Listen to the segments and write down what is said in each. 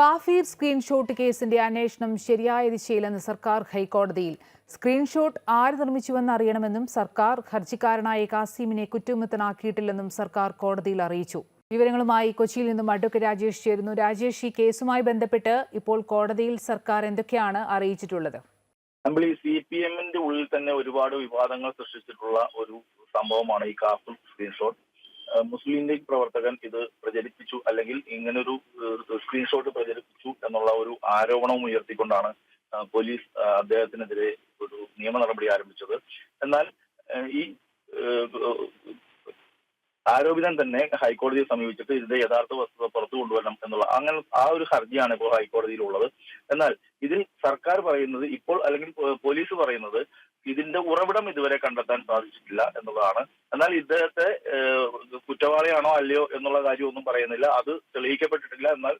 കാഫീർ screenshot കേസിന്റെ അന്വേഷണം ശരിയായ ദിശയിലെന്ന് സർക്കാർ ഹൈക്കോടതിയിൽ. സ്ക്രീൻഷോട്ട് ആര് നിർമ്മിച്ചുവെന്ന് അറിയണമെന്നും സർക്കാർ ഹർജിക്കാരനായ കാസിമിനെ കുറ്റവിമുക്തനാക്കിയിട്ടില്ലെന്നും സർക്കാർ കോടതിയിൽ അറിയിച്ചു. വിവരങ്ങളുമായി കൊച്ചിയിൽ നിന്നും അഡ്വക്കേറ്റ് രാജേഷ് ചേരുന്നു. രാജേഷ് ഈ കേസുമായി ബന്ധപ്പെട്ട് ഇപ്പോൾ കോടതിയിൽ സർക്കാർ എന്തൊക്കെയാണ് അറിയിച്ചിട്ടുള്ളത്? നമ്മൾ ഈ സി പി എമ്മിന്റെ ഉള്ളിൽ തന്നെ ഒരുപാട് വിവാദങ്ങൾ സൃഷ്ടിച്ചിട്ടുള്ള ഒരു സംഭവമാണ് ഈ കാഫിർ സ്ക്രീൻഷോട്ട്. മുസ്ലിം ലീഗ് പ്രവർത്തകൻ ഇത് പ്രചരിപ്പിച്ചു. അല്ലെങ്കിൽ ഇങ്ങനൊരു സ്ക്രീൻഷോട്ട് പ്രചരിപ്പിച്ചു എന്നുള്ള ഒരു ആരോപണവും ഉയർത്തിക്കൊണ്ടാണ് പോലീസ് അദ്ദേഹത്തിനെതിരെ ഒരു നിയമ നടപടി ആരംഭിച്ചത്. എന്നാൽ ഈ ആരോപിതൻ തന്നെ ഹൈക്കോടതിയെ സമീപിച്ചിട്ട് ഇതിന്റെ യഥാർത്ഥ വസ്തുത പുറത്തു കൊണ്ടുവരണം എന്നുള്ള അങ്ങനെ ആ ഒരു ഹർജിയാണ് ഇപ്പോൾ ഹൈക്കോടതിയിലുള്ളത്. എന്നാൽ ഇതിൽ സർക്കാർ പറയുന്നത് ഇപ്പോൾ അല്ലെങ്കിൽ പോലീസ് പറയുന്നത് ഇതിന്റെ ഉറവിടം ഇതുവരെ കണ്ടെത്താൻ സാധിച്ചിട്ടില്ല എന്നുള്ളതാണ്. എന്നാൽ ഇദ്ദേഹത്തെ കുറ്റവാളിയാണോ അല്ലയോ എന്നുള്ള കാര്യമൊന്നും പറയുന്നില്ല. അത് തെളിയിക്കപ്പെട്ടിട്ടില്ല. എന്നാൽ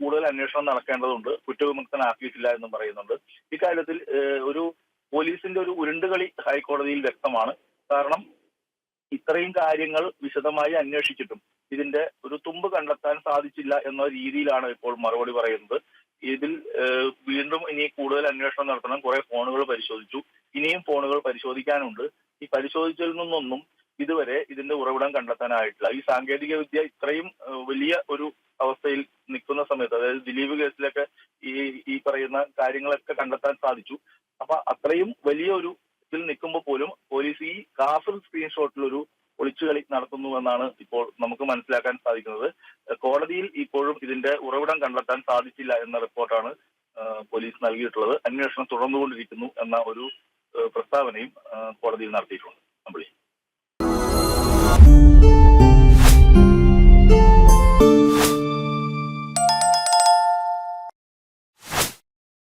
കൂടുതൽ അന്വേഷണം നടക്കേണ്ടതുണ്ട്. കുറ്റവിമുക്തനാക്കിയിട്ടില്ല എന്നും പറയുന്നുണ്ട്. ഇക്കാര്യത്തിൽ ഒരു പോലീസിന്റെ ഒരു ഉരുണ്ടുകളി ഹൈക്കോടതിയിൽ വ്യക്തമാണ്. കാരണം ഇത്രയും കാര്യങ്ങൾ വിശദമായി അന്വേഷിച്ചിട്ടും ഇതിന്റെ ഒരു തുമ്പ് കണ്ടെത്താൻ സാധിച്ചില്ല എന്ന രീതിയിലാണ് ഇപ്പോൾ മറുപടി പറയുന്നത്. ഇതിൽ വീണ്ടും ഇനി കൂടുതൽ അന്വേഷണം നടത്തണം. കുറെ ഫോണുകൾ പരിശോധിച്ചു. ഇനിയും ഫോണുകൾ പരിശോധിക്കാനുണ്ട്. ഈ പരിശോധിച്ചതിൽ നിന്നൊന്നും ഇതുവരെ ഇതിന്റെ ഉറവിടം കണ്ടെത്താനായിട്ടില്ല. ഈ സാങ്കേതിക വിദ്യ ഇത്രയും വലിയ ഒരു അവസ്ഥയിൽ നിൽക്കുന്ന സമയത്ത് അതായത് ദിലീപ് കേസിലൊക്കെ ഈ ഈ പറയുന്ന കാര്യങ്ങളൊക്കെ കണ്ടെത്താൻ സാധിച്ചു. അപ്പൊ അത്രയും വലിയ ഒരു ഇതിൽ നിൽക്കുമ്പോൾ പോലും പോലീസ് ഈ കാഫിൽ സ്ക്രീൻഷോട്ടിലൊരു ഒളിച്ചുകളി നടത്തുന്നു എന്നാണ് ഇപ്പോൾ നമുക്ക് മനസ്സിലാക്കാൻ സാധിക്കുന്നത്. കോടതിയിൽ ഇപ്പോഴും ഇതിന്റെ ഉറവിടം കണ്ടെത്താൻ സാധിച്ചില്ല എന്ന റിപ്പോർട്ടാണ് പോലീസ് നൽകിയിട്ടുള്ളത്. അന്വേഷണം തുടർന്നുകൊണ്ടിരിക്കുന്നു എന്ന ഒരു പ്രസ്താവനയും കോടതിയിൽ നടത്തിയിട്ടുണ്ട്.